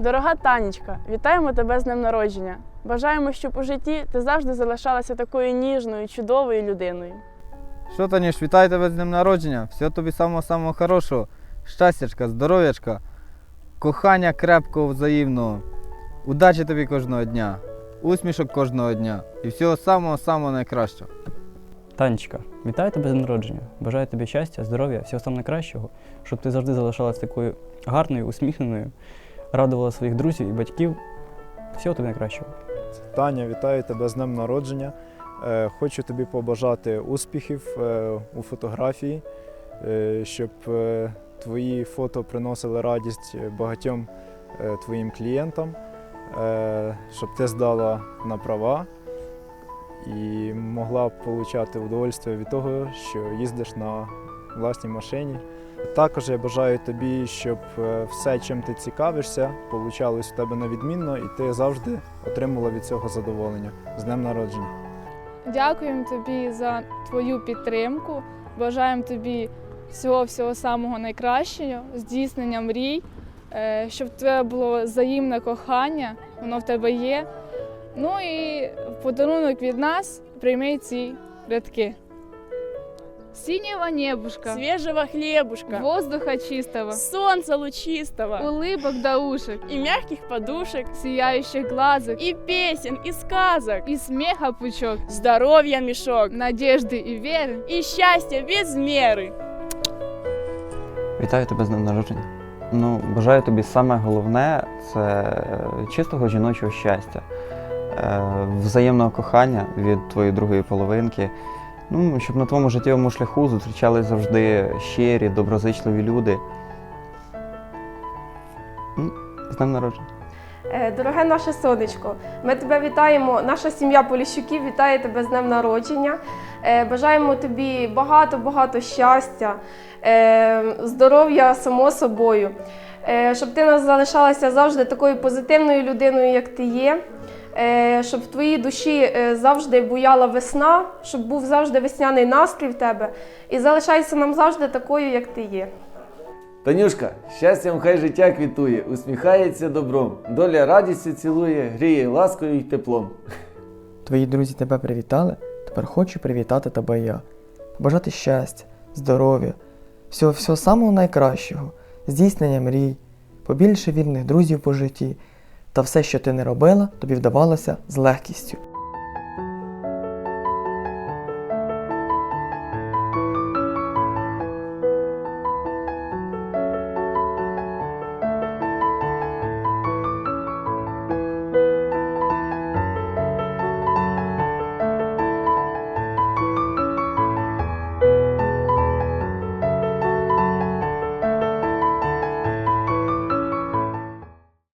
Дорога Танечка, вітаємо тебе з днем народження. Бажаємо, щоб у житті ти завжди залишалася такою ніжною, чудовою людиною. Що, Таніш, вітаю тебе з днем народження. Всього тобі самого-самого хорошого. Щастячка, здоров'ячка, кохання крепкого взаємного. Удачі тобі кожного дня, усмішок кожного дня і всього самого-самого найкращого. Танечка, вітаю тебе з днем народження. Бажаю тобі щастя, здоров'я, всього самого найкращого, щоб ти завжди залишалась такою гарною, усміхненою, радувала своїх друзів і батьків. Всього тобі найкращого. Таня, вітаю тебе з днем народження. Е, Хочу тобі побажати успіхів е, у фотографії, е, щоб твої фото приносили радість багатьом твоїм клієнтам, щоб ти здала на права і могла отримати удовольствие від того, що їздиш на власній машині. Також я бажаю тобі, щоб е, все, чим ти цікавишся, получалось в тебе на відмінно, і ти завжди отримувала від цього задоволення. З днем народження! Дякуємо тобі за твою підтримку. Бажаємо тобі всього всього самого найкращого, здійснення мрій, е, щоб тебе було взаємне кохання, воно в тебе є. Ну і в подарунок від нас прийми ці рядки. Синего небушка, Свежего хлебушка, воздуха чистого, солнца лучистого, улыбок до ушек, и мягких подушек, сияющих глазок и песен, и сказок, и смеха пучок, здоровья мешок, надежды и веры. и счастья без меры. Вітаю тебе з днем народження. Ну, бажаю тобі саме головне це е, чистого жіночого щастя, е, взаємного кохання від твоєї другої половинки. Ну, щоб на твоєму життєвому шляху зустрічались завжди щирі, доброзичливі люди. М, З днем народження. Е, Дороге наше сонечко, ми тебе вітаємо. Наша сім'я Поліщуків вітає тебе з днем народження. Е, Бажаємо тобі багато-багато щастя, е, здоров'я само собою, щоб ти нас залишалася завжди такою позитивною людиною, як ти є. Е, Щоб в твоїй душі е, завжди буяла весна, щоб був завжди весняний настрій в тебе. І залишайся нам завжди такою, як ти є. Танюшка, щастям хай життя квітує, усміхається добром, доля радістю цілує, гріє ласкою й теплом. Твої друзі тебе привітали, тепер хочу привітати тебе я. Бажати щастя, здоров'я, всього всього самого найкращого, здійснення мрій, побільше вірних друзів по житті, та все, що ти не робила, тобі вдавалося з легкістю.